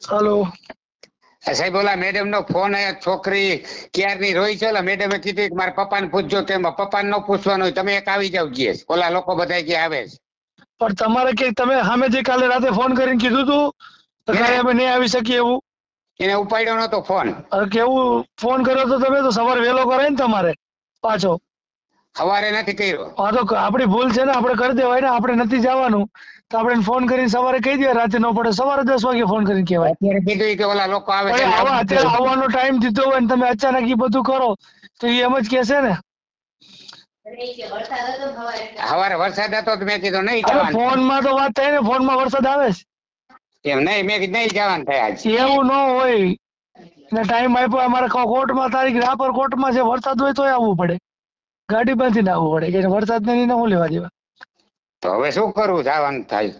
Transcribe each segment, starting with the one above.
Hello સાહેબ ઓલા madam નો phone આયા છોકરી ક્યારની રોઈ છે? ઓલા મેડમે કીધું કે મારા પપ્પાને પૂછજો કે પપ્પાને ન પૂછવાનું હોય તમે એક આવી જાવ કે ઓલા લોકો બધા કે આવે છે. પણ તમારે કે તમે સામે જે કાલે રાતે ફોન કરીને કીધું તું તો કાલે અમે નહીં આવી શકીએ એવું. એને ઉપાડ્યો નતો ફોન. કેવું ફોન કર્યો તો તમે તો સવારે વહેલો કરે ને તમારે પાછો. સવારે નથી કર્યો. તો આપણી ભૂલ છે ને આપણે કરી દેવાય ને આપણે નથી જવાનું. તો આપણે ફોન કરીને સવારે કહી દે રાતે ન પડે સવારે દસ વાગે ફોન કરીને કહેવાય. અત્યારે કીધું કે ઓલા લોકો આવે અત્યારે આવવાનો ટાઈમ દીધો હોય ને તમે અચાનક એ બધું કરો તો એ એમ જ કહેશે ને. સવારે વરસાદ હતો તો મેં કીધું નહીં ફોનમાં તો વાત થાય ને ફોનમાં વરસાદ આવે છે. એમ નહીં મેં કીધું નહીં જવાનું થાય એવું ન હોય. ને ટાઈમ આપ્યો અમારે કોર્ટમાં તારીખ રાપર કોર્ટમાં છે વરસાદ હોય તોય આવવું પડે. ગાડી બાંધીને આવવું પડે કે વરસાદ ને ન હું લેવા દેવા? તો હવે શું કરવું જવાનું થાય.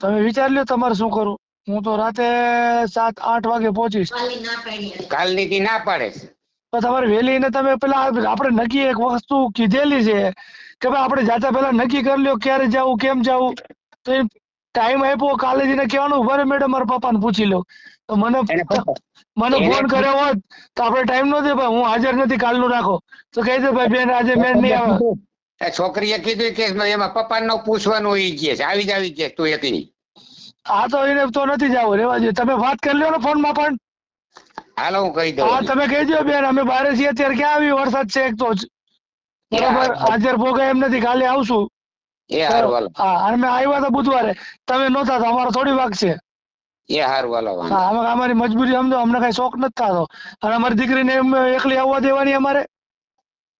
તમે વિચાર લ્યો તમારે શું કરવું હું તો રાતે સાત આઠ વાગે પહોંચીશ. કાલની તી ના પાડે તો તમારે વહેલી ને તમે પેલા આપણે નક્કી એક વસ્તુ કીધેલી છે કે ભાઈ આપણે જાતા પેલા નક્કી કરી લ્યો ક્યારે જવું કેમ જવું? તો એ ટાઈમ આપ્યો કાલે જઈને કહેવાનું ઊભા મેડમ મારા પપ્પાને પૂછી લો. તો મને મને ફોન કર્યો હોત તો આપણે ટાઈમ નો દે ભાઈ હું હાજર નથી કાલનું રાખો. તો કહી દે ભાઈ બેન આજે મેં નહીં આવે. એ છોકરીએ કીધું કે એમાં પપ્પાને ન પૂછવાનું કે છે આવી જ આવી કે તું એકલી. આ તો એને તો નથી જવું રેવા જોઈએ તમે વાત કરી લો ને ફોનમાં પણ. હાલો હું કહી હા દઉં તમે કહી દો બેન અમે બારે છીએ અત્યારે ક્યાં આવી વરસાદ છે એક તો જ. બરાબર? હાજર ભોગાય એમ નથી કાલે આવશું. એ હા અને મેં આવ્યા હતા બુધવારે. તમે નહોતા તો અમારો થોડી વાક છે. એ હારું હાલો વાંધો હા અમે અમારી મજબૂરી સમજો અમને કઈ શોખ નથી થતો. અને અમારી દીકરીને એમ એકલી આવવા દેવાની અમારે?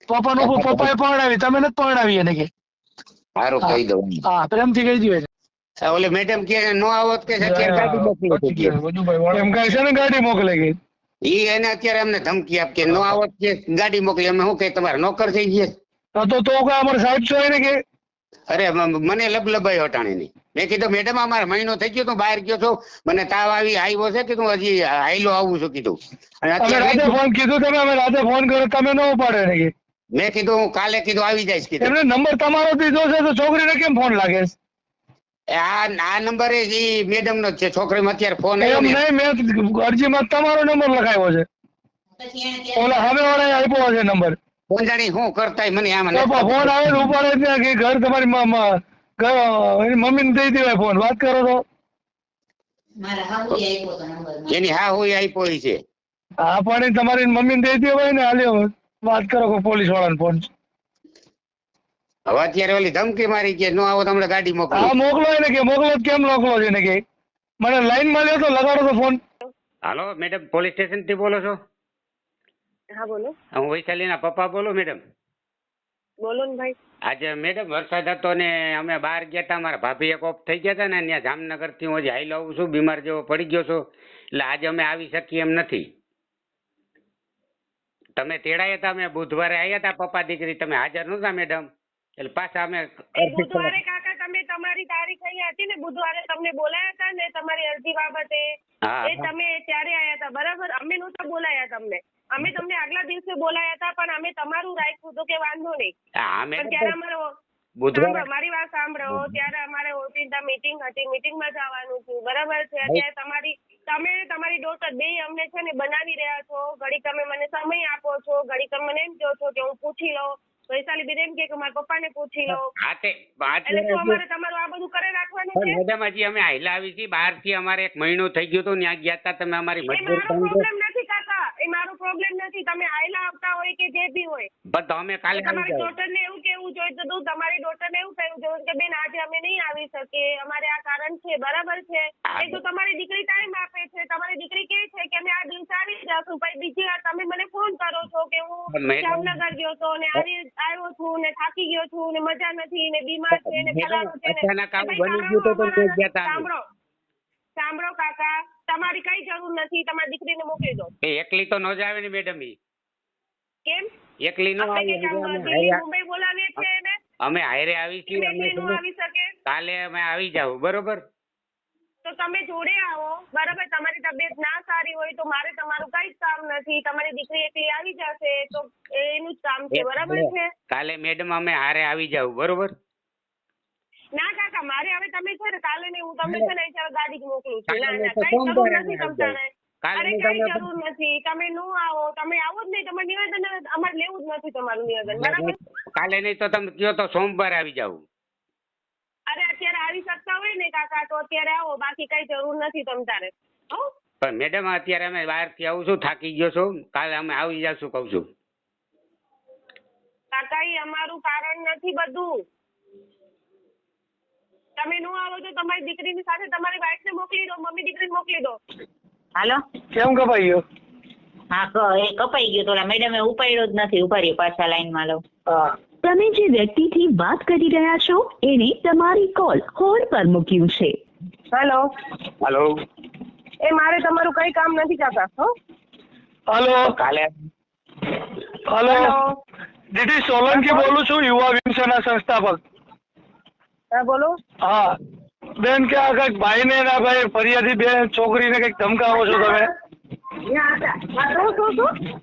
પપ્પા નો પપ્પાએ પરણાવી તમે નથી પરણાવી એને કે? હારું કહી દઉં હા પ્રેમથી કહી દો એને. આ મેડમ કે નો આવત કે છે અત્યારે ગાડી મોકલી હતી એમ કહે છે ને ગાડી મોકલે કે? ઈ એને અત્યારે અમને ધમકી આપ કે નો આવત કે ગાડી મોકલી. અમે શું કે તમારે નોકર થઈ ગયા તો તો અમારે સાહેબ છો એને કે? અરે મને મને લબલબાઈ હટાણી ની મેં કીધું મેડમ અમારે મહિનો થઈ ગયો તો બહાર ગયો છો. મને તાવ આવી આવ્યો છે કીધું હજી હાઈલો આવું છું? કીધું. અને અત્યારે ફોન કીધું તમે અમે રાતે ફોન કર્યો તમે ન ઉપાડે એને મેં કીધું હું કાલે કીધું આવી જઈશ કીધું. એમને નંબર તમારો દીધો છે તો છોકરીને કેમ ફોન લાગે છે? આ આ નંબર એ મેડમ નો છે છોકરીમાં અત્યારે ફોન એમ નહીં મેં અરજીમાં તમારો નંબર લખાયો છે. ઓલા હવે વાળા આપ્યો છે નંબર. ફોન જાણી શું કરતા મને આમ ફોન આવે ઉપાડે કે ઘર તમારી એની મમ્મીને દઈ દેવાય ફોન વાત કરો તો. મારા હાહુએ આપ્યો તો નંબર એની હા હોય આપ્યો છે. હા પણ એ તમારી મમ્મીને દઈ દેવાય ને હાલ્યો. વાત કરો કોઈ પોલીસ વાળાને ફોન હવે અત્યારે ઓલી ધમકી મારી કે નો આવો તમને ગાડી મોકલો. હા મોકલો એને કે મોકલો કેમ મોકલો છે એને કે. મને લાઈન મળ્યો તો લગાડો તો ફોન હાલો મેડમ પોલીસ સ્ટેશનથી બોલો છો? હા બોલો. હું વૈશાલીના પપ્પા બોલો મેડમ બોલો ને ભાઈ. આજે મેડમ વરસાદ હતો ને અમે બહાર ગયા હતા મારા ભાભી એક ઓફ થઈ ગયા હતા ને ત્યાં જામનગરથી હું હજી હાઈલો આવું છું બીમાર જેવો પડી ગયો છું એટલે આજે અમે આવી શકીએ એમ નથી. તમે તેડાયા હતા અમે બુધવારે આવ્યા હતા પપ્પા દીકરી તમે હાજર નહોતા મેડમ એટલે પાછા અમે બુધવારે કાકા તમે તમારી તારીખ અહીંયા હતી ને બુધવારે તમને બોલાયા હતા ને તમારી અરજી બાબતે એ તમે ત્યારે આયા હતા બરાબર? અમે નહોતા બોલાયા તમને. અમે તમને આગલા દિવસે બોલાયા હતા પણ અમે તમારું રાખ્યું હતું કે વાંધો નહીં. હા ત્યારે અમારો બુધવારે મારી વાત સાંભળો. ત્યારે અમારે ઓચિંતા મીટિંગ હતી મીટિંગમાં જવાનું છું. બરાબર છે? અત્યારે તમારી તમે તમારી ડોટર બે અમને છે ને બનાવી રહ્યા છો. ઘડી તમે મને સમય આપો છો ઘડી તમે મને એમ કહો છો કે હું પૂછી લઉં. વૈશાલી બેન એમ કે મારા પપ્પાને પૂછી લો તે એટલે શું અમારે તમારું આ બધું કરે રાખવાનું છે? મેડમ હજી અમે હાઈલા આવી છીએ. બહારથી અમારે એક મહિનો થઈ ગયો તો ત્યાં ગયા હતા તમે અમારી મજબૂર મારો સમજો પ્રોબ્લેમ નથી કાકા એ મારો પ્રોબ્લેમ નથી તમે આયલા આવતા હોય કે જે બી હોય. પણ તમે કાલે તમારી ડોટર ને એવું કેવું જોઈએ તો તું તમારી ડોટર ને એવું કહેવું જોઈએ કે બેન આજે અમે નહીં આવી શકીએ અમારે આ કારણ છે બરાબર છે? એ તો તમારી દીકરી ટાઈમ આપે છે તમારી દીકરી કે છે કે અમે આ દિવસે આવી જશું પછી બીજી વાર તમે મને ફોન કરો છો કે હું જામનગર ગયો તો ને આવી આવ્યો છું ને થાકી ગયો છું ને મજા નથી ને બીમાર છે ને ફલાણું છે ને. સાંભળો. સાંભળો. સાંભળો કાકા તમારી કઈ જરૂર નથી તમારી દીકરીને મોકલી દો. એ એકલી તો ન જ આવે ને મેડમ ઈ. કેમ? એકલી નો આવે મુંબઈ બોલાવીએ છે એને? અમે હારે આવી છીએ અમે આવી શકે? કાલે અમે આવી જાવ બરોબર? તો તમે જોડે આવો બરાબર? તમારી તબિયત ના સારી હોય તો મારે તમારું કઈ જ કામ નથી. તમારી દીકરી એકલી આવી જશે તો એનું જ કામ છે બરાબર છે? કાલે મેડમ અમે હારે આવી જાવ બરોબર? ના કાકા મારે હવે તમે છે ને કાલે ને હું તમને છે ને ગાડી જ મોકલું છું. ના ના કઈ જરૂર નથી આવી તમતાને કાલે અરે કઈ જરૂર નથી. તમે નો આવો. તમે આવો જ નહીં. તમારે નિવેદન અમારે લેવું જ નથી તમારું નિવેદન. બરાબર? કાલે નહીં તો તમે કયો તો સોમવારે આવી જાવ અરે અત્યારે આવી શકતા હોય ને કાકા તો અત્યારે આવો. બાકી કઈ જરૂર નથી તમ તારે. પણ મેડમ અત્યારે અમે બહારથી આવું છું થાકી ગયો છું. કાલે અમે આવી જશું કહું છું. કાકા એ અમારું કારણ નથી બધું. તમે નો આવો તો તમારી દીકરીની સાથે તમારી વાઈફને મોકલી દો મમ્મી દીકરીને મોકલી દો. હાલો? કેમ કપાઈ ગયો? હા ક- એ કપાઈ ગયો તો મેડમે ઉપાડ્યો જ નથી ઊભા રહ્યો પાછા લાઈનમાં લઉં. હા. તમે જે વ્યક્તિથી વાત કરી રહ્યા છો એને તમારી કોલ હોલ્ડ પર મૂક્યું છે. હેલો હલો એ મારે તમારું કઈ કામ નથી કાકા હો? હેલો કાલે હલો દીદી સોલંકી બોલું છું યુવા વિમસેના સંસ્થાપક. હા બોલો. હા. બેન, કે આ કંઈક ભાઈને ના ભાઈ, ફરિયાદી બેન, છોકરીને કંઈક ધમકાવો છો તમે?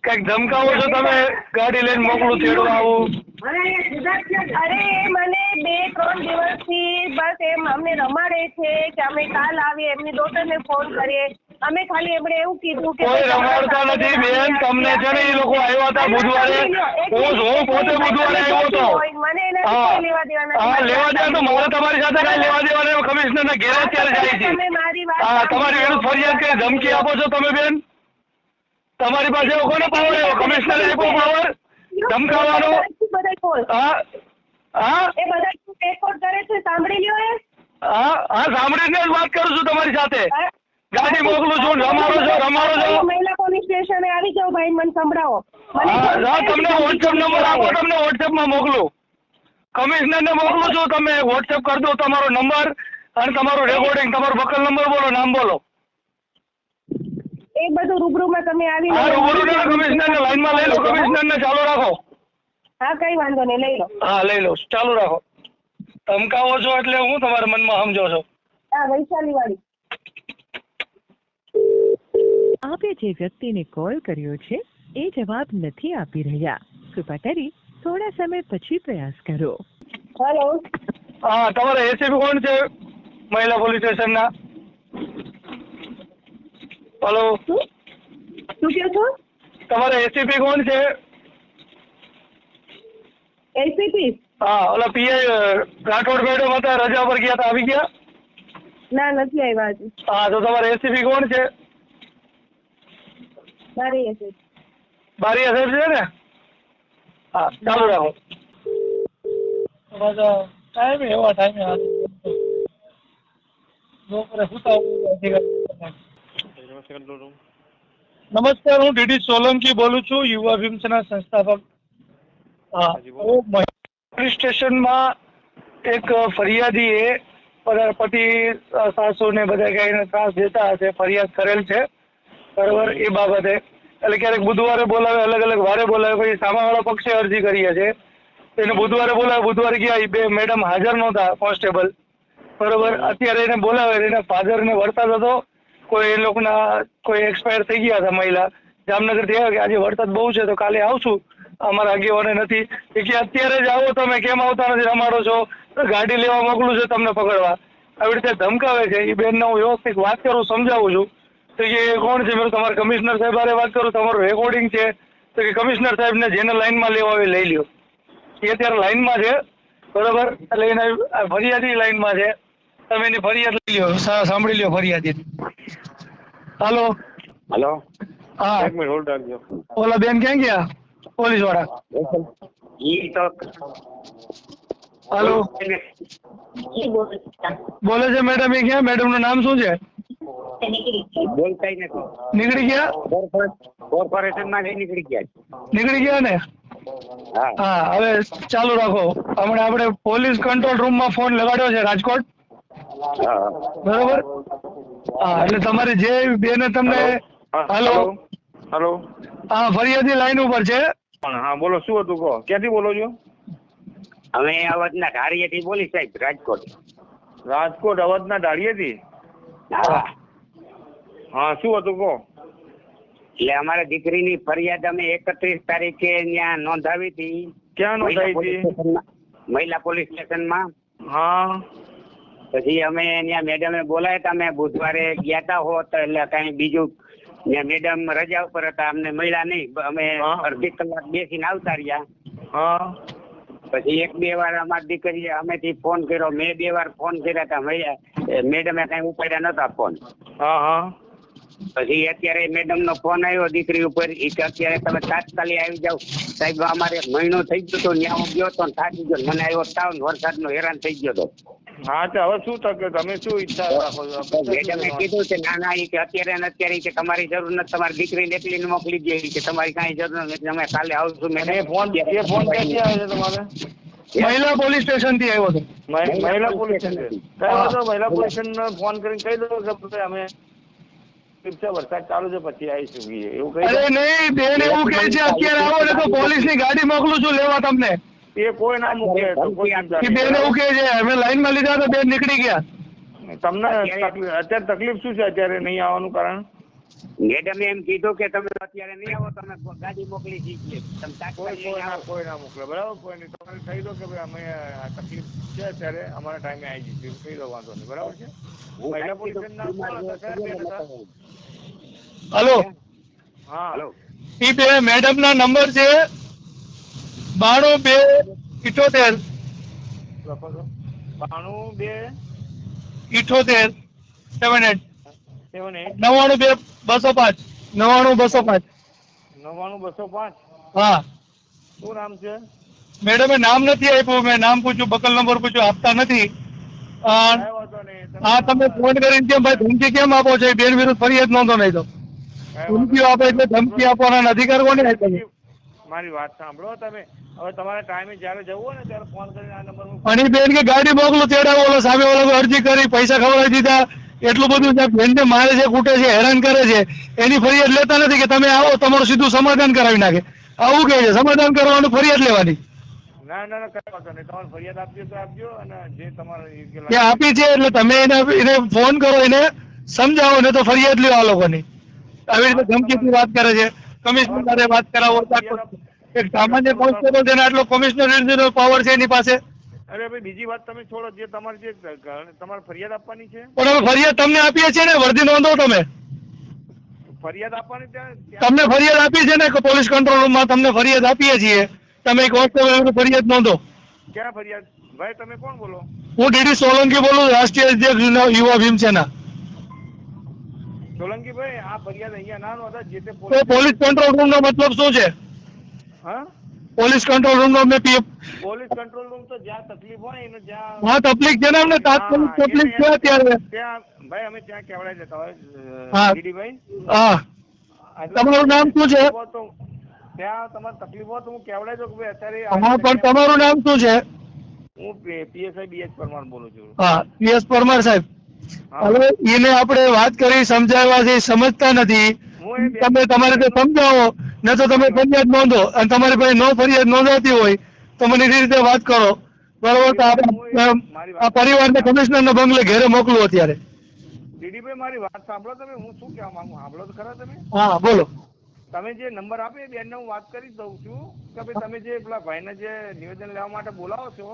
કંઈક ધમકાવો છો તમે? ગાડી લઈને મોકલું તેડવા આવું. અરે મને બે, ત્રણ દિવસથી બસ એમ અમને રમાડે છે કે અમે કાલ આવીએ, એમની ડોટરને ફોન કરીએ. અમે ખાલી એમણે એવું કીધું કે કોઈ રમાડતા નથી બેન. તમને છે ને એ લોકો આવ્યા હતા બુધવારે. હું હું પોતે બુધવારે આવ્યો હતો. મને એનાથી લેવા દેવાના હા લેવા દેવા તો મારે તમારી સાથે કઈ લેવા દેવાના કમિશનર ના ઘેર અત્યારે જાય છે. તમે મારી વાત હા તમારી વિરુદ્ધ ફરિયાદ કરી ધમકી આપો છો તમે બેન. તમારી પાસે એવો કોને પાવર આવ્યો કમિશનર આપ્યો પાવર ધમકાવવાનો હા હા. એ બધા રેકોર્ડ કરે છે? સાંભળી લ્યો એ. હા હા સાંભળીને જ વાત કરું છું તમારી સાથે. ગાડી મોકલું છું રમાડો છો રમાડો છો. મહિલા પોલીસ સ્ટેશને આવી જાઓ ભાઈ મને સંભળાવો. હા તમને વોટ્સએપ નંબર આપો તમને વોટ્સએપમાં મોકલું. કમિશનરને મોકલું છું તમે વોટ્સએપ કરી દો તમારો નંબર અને તમારું રેકોર્ડિંગ તમારો બકલ નંબર બોલો નામ બોલો. એ બધું રૂબરૂમાં તમે આવી હા રૂબરૂ ને લાઈનમાં લઈ લો કમિશનર ને ચાલુ રાખો. હા કઈ વાંધો નહીં લઈ લો. હા લઈ લો ચાલુ રાખો. ધમકાવો છો એટલે હું તમારા મનમાં સમજો છો. હા વૈશાલી વાળી આપે જે વ્યક્તિને કોલ કર્યો છે એ જવાબ નથી આપી રહ્યા. કૃપા કરી થોડા સમય પછી પ્રયાસ કરો. હેલો હા તમારે એસીપી કોણ છે? મહિલા પોલીસ સ્ટેશનના. હેલો શું? કહો છો? તમારે એસીપી કોણ છે? એસીપી હા ઓલા પીઆઈ રાઠોડ મેડમ હતા રજા પર ગયા હતા આવી ગયા? ના નથી આવ્યા હા તો તમારે એસીપી કોણ છે? મારી હશે. બારી હશે છે ને? હા ચાલુ રાખો. ટાઈમ એવા ટાઈમે બપોરે સુતા નમસ્કાર હું ડીડી સોલંકી બોલું છું યુવા ભીમસના સંસ્થાપક. પોલીસ સ્ટેશનમાં એક ફરિયાદીએ એ પતિ સાસુ ને બધા કઈ ત્રાસ દેતા હશે ફરિયાદ કરેલ છે. બરોબર, એ બાબતે. એટલે ક્યારેક બુધવારે બોલાવે, અલગ અલગ વારે બોલાવે, પછી સામેવાળા પક્ષે અરજી કરીએ છે એને બુધવારે બોલાવે, બુધવારે ગયા એ બે મેડમ હાજર નહોતા કોન્સ્ટેબલ બરોબર, અત્યારે એને બોલાવે, એના ફાધરને વરસાદ હતો. કોઈ એ લોકોના, કોઈ એક્સપાયર થઈ ગયા હતા મહિલા. જામનગરથી આવ્યા કે આજે વરસાદ બહુ છે, તો કાલે આવશું. અમારા આગેવાને નથી. એ કે અત્યારે જ આવો તમે, કેમ આવતા નથી? રમાડો છો. તો ગાડી લેવા મોકલું છે તમને પકડવા. આવી રીતે ધમકાવે છે. એ બેનને હું વ્યવસ્થિત વાત કરું, સમજાવું છું. તો કે કોણ છે? મેં તમારા કમિશનર સાહેબ બારે વાત કરું તમારું રેકોર્ડિંગ છે. તો કે કમિશનર સાહેબને જેને લાઈનમાં લેવા આવે લઈ લ્યો. એ અત્યારે લાઈનમાં છે બરોબર? એટલે એને ફરિયાદી લાઈનમાં છે. તમે એની ફરિયાદ લઈ લ્યો સાંભળી લ્યો ફરિયાદી. હાલો? હાલો? હા. એક મિનિટ હોલ્ડ રાખજો. ઓલા બેન ક્યાં ગયા? પોલીસવાળા ઈ તો હાલો? બોલે છે મેડમ એ ક્યાં? મેડમનું નામ શું છે? તે બોલતાય નથી. નીકળી ગયા? કોર્પોરેશનમાં નીકળી ગયા નીકળી ગયા ને? હા. હવે ચાલુ રાખો. હમણાં આપણે પોલીસ કંટ્રોલ રૂમમાં ફોન લગાડ્યો છે રાજકોટ. બરોબર? હા એટલે તમારે જે બેને તમને હાલો. હેલો. હા ફરિયાદી લાઈન ઉપર છે. હા બોલો શું હતું કહો? ક્યાંથી બોલો છો? અમે અવધના ધારીએથી બોલી સાહેબ રાજકોટ. રાજકોટ અવધના ઢાળીએથી હા. શું હતું કહો? એટલે અમારા દીકરીની ફરિયાદ અમે એકત્રીસ તારીખે ત્યાં નોંધાવી હતી. ક્યાં નોંધાવી મહિલા પોલીસ હતી મહિલા પોલીસ સ્ટેશનમાં. હા. પછી અમે ત્યાં મેડમે બોલાયા હતા. અમે બુધવારે ગયા હતા હોત એટલે કઈ બીજું ને મેડમ રજા ઉપર હતા. અમને મળ્યા નહીં. અમે અડધી કલાક બેસીને આવતા રહ્યા. હા. પછી એક બે વાર અમારી દીકરીએ અમેથી ફોન કર્યો. મેં બે વાર ફોન કર્યા હતા મેડમે કઈ ઉપાડ્યા નતા ફોન પછી અત્યારે મેડમ નો ફોન આવ્યો દીકરી ઉપર. એ કે અત્યારે તમે તાત્કાલિક આવી જાવ સાહેબ અમારે મહિનો થઈ ગયો તો હું ગયો તો થાકી ગયો મને આવ્યો તાવ વરસાદ નો હેરાન થઈ ગયો તો. હા તો હવે શું તકે તમે શું ઈચ્છા રાખો છો? મેડમે કીધું છે ના ના કે અત્યારે ને અત્યારે કે તમારી જરૂર નથી. તમારી દીકરીને એકલીને મોકલી દે કે તમારી કાંઈ જરૂર નથી. અમે કાલે આવશું મેં ફોન એ ફોન ક્યાંથી આવે છે તમારે? મહિલા પોલીસ સ્ટેશનથી આવ્યો હતો. મહિલા પોલીસ સ્ટેશન. કઈ વાંધો મહિલા પોલીસ સ્ટેશન ફોન કરીને કહી દો કે ભાઈ અમે વરસાદ ચાલુ છે પછી આવી બીજે. એવું કહી અરે નહીં બેન એવું કહે છે અત્યારે આવો ને તો પોલીસની ગાડી મોકલું છું લેવા તમને. એ કોઈ ના મૂકે બેન. એવું છે અમે લાઈનમાં લીધા તો બેન નીકળી ગયા. તમને અત્યારે તકલીફ શું છે અત્યારે નહીં આવવાનું કારણ? મેડમે એમ કીધું કે તમે અત્યારે નહીં આવો તમે ગાડી મોકલી દીધી. તમે કોઈ ના મોકલે બરાબર? કોઈ નહીં. તમારે કહી દો કે ભાઈ અમે આ તકલીફ છે અત્યારે અમારા ટાઈમે આવી જઈશું કહી દો વાંધો નહીં બરાબર છે? હલો? હા. હલો? ઈ બે મેડમ ના નંબર છે બાણું બે ઇઠોતેર. બાણું બે ઇઠોતેર. સેવન એટ સેવન એટ નવ્વાણું બે બસો પાંચ. નવ્વાણું બસો પાંચ. નવ્વાણું બસો પાંચ. હા. શું નામ છે? મેડમે નામ નથી આપ્યું મેં નામ પૂછ્યું બકલ નંબર પૂછ્યું આપતા નથી. હા તમે ફોન કરીને કેમ ભાઈ ધમકી કેમ આપો છો? બેન વિરુદ્ધ ફરિયાદ નોંધો નહીં તો ધમકીઓ આપે એટલે ધમકી આપવાના અધિકાર કોને મારી વાત સાંભળો તમે. હવે તમારે ટાઈમે જ્યારે જવું હોય ને ત્યારે ફોન કરીને આ નંબર અને બેન કે ગાડી મોકલો તેડા ઓલો સામે ઓલો અરજી કરી પૈસા ખવડાવી દીધા. એટલું બધું છે બેનને મારે છે કૂટે છે હેરાન કરે છે એની ફરિયાદ લેતા નથી કે તમે આવો તમારું સીધું સમાધાન કરાવી નાખે. આવું કહે છે સમાધાન કરવાનું ફરિયાદ લેવાની. ના ના ના કઈ વાંધો નહીં. તમારે ફરિયાદ આપજો તો આપજો અને જે તમારે આપી છે એટલે તમે એને એને ફોન કરો એને સમજાવો ને તો ફરિયાદ લ્યો આ લોકોની. આવી રીતે ધમકીથી વાત કરે છે. કમિશનર સાથે વાત કરાવો એક સામાન્ય કોન્સ્ટેબલ જેને ને આટલો કમિશનર પાવર છે એની પાસે. અરે ભાઈ બીજી વાત તમે છોડો જે તમારે જે તમારે ફરિયાદ આપવાની છે? પણ હવે ફરિયાદ તમને આપીએ છીએ ને વર્દી નોંધો તમે. ફરિયાદ આપવાની તમને ફરિયાદ આપી છે ને પોલીસ કંટ્રોલ રૂમમાં તમને ફરિયાદ આપીએ છીએ? તમે એક કોન્સ્ટેબલ ફરિયાદ નોંધો. ક્યાં ફરિયાદ? ભાઈ તમે કોણ બોલો? હું ડીડી સોલંકી બોલું રાષ્ટ્રીય અધ્યક્ષ યુવા ભીમસેના. સોલંકી ભાઈ આ ફરિયાદ અહીંયા ના નોંધા જે તે પોલીસ કંટ્રોલ રૂમ નો મતલબ શું છે? હા? પોલીસ કંટ્રોલ રૂમ નો મેં પોલીસ કંટ્રોલ રૂમ તો જ્યાં તકલીફ હોય એને જ્યાં હા તકલીફ છે ને અમને તાત્કાલિક તકલીફ છે અત્યારે. ત્યાં ભાઈ અમે ત્યાં કેવડાઈ જતા હોય હા. દીદીભાઈ હા. તમારું નામ શું છે? તો- ત્યાં તમારે તકલીફ હોય તો હું કેવડાઈ દઉં કે અત્યારે હા પણ તમારું નામ શું છે? હું પીએસઆઈ બીએચ પરમાર બોલું છું. હા પીએસ પરમાર સાહેબ. હવે એને આપણે વાત કરી સમજાવવાથી સમજતા નથી. હું તમે તમારે રીતે સમજાવો. ને તો તમે ફરિયાદ નોંધો અને તમારી પાસે નો ફરિયાદ નોંધાતી હોય તો મને એ રીતે વાત કરો. બરોબર? તો આ પરિવારને કમિશનરના બંગલે ઘેરે મોકલું અત્યારે. દીદીભાઈ મારી વાત સાંભળો તમે. હું શું કહેવા માંગુ? સાંભળો તો ખરા તમે. હા બોલો. તમે જે નંબર આપે એ બેનને હું વાત કરી દઉં છું કે ભાઈ તમે જે પેલા ભાઈને જે નિવેદન લેવા માટે બોલાવો છો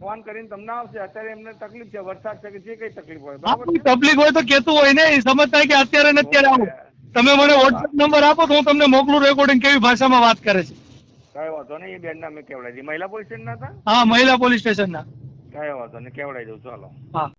ફોન કરીને તમને આવશે. અત્યારે એમને તકલીફ છે વરસાદ છે કે જે કઈ તકલીફ હોય. બરાબર તકલીફ હોય તો કેતું હોય ને એ સમજતા કે અત્યારે ને અત્યારે આવો. તમે મને વોટ્સએપ નંબર આપો તો હું તમને મોકલું રેકોર્ડિંગ કેવી ભાષામાં વાત કરે છે. કઈ વાંધો નહીં એ બેનને મેં કેવડાવી મહિલા પોલીસ સ્ટેશનના હતા? હા મહિલા પોલીસ સ્ટેશન ના કઈ વાંધો નહીં કેવડાવી દઉં ચાલો. હા.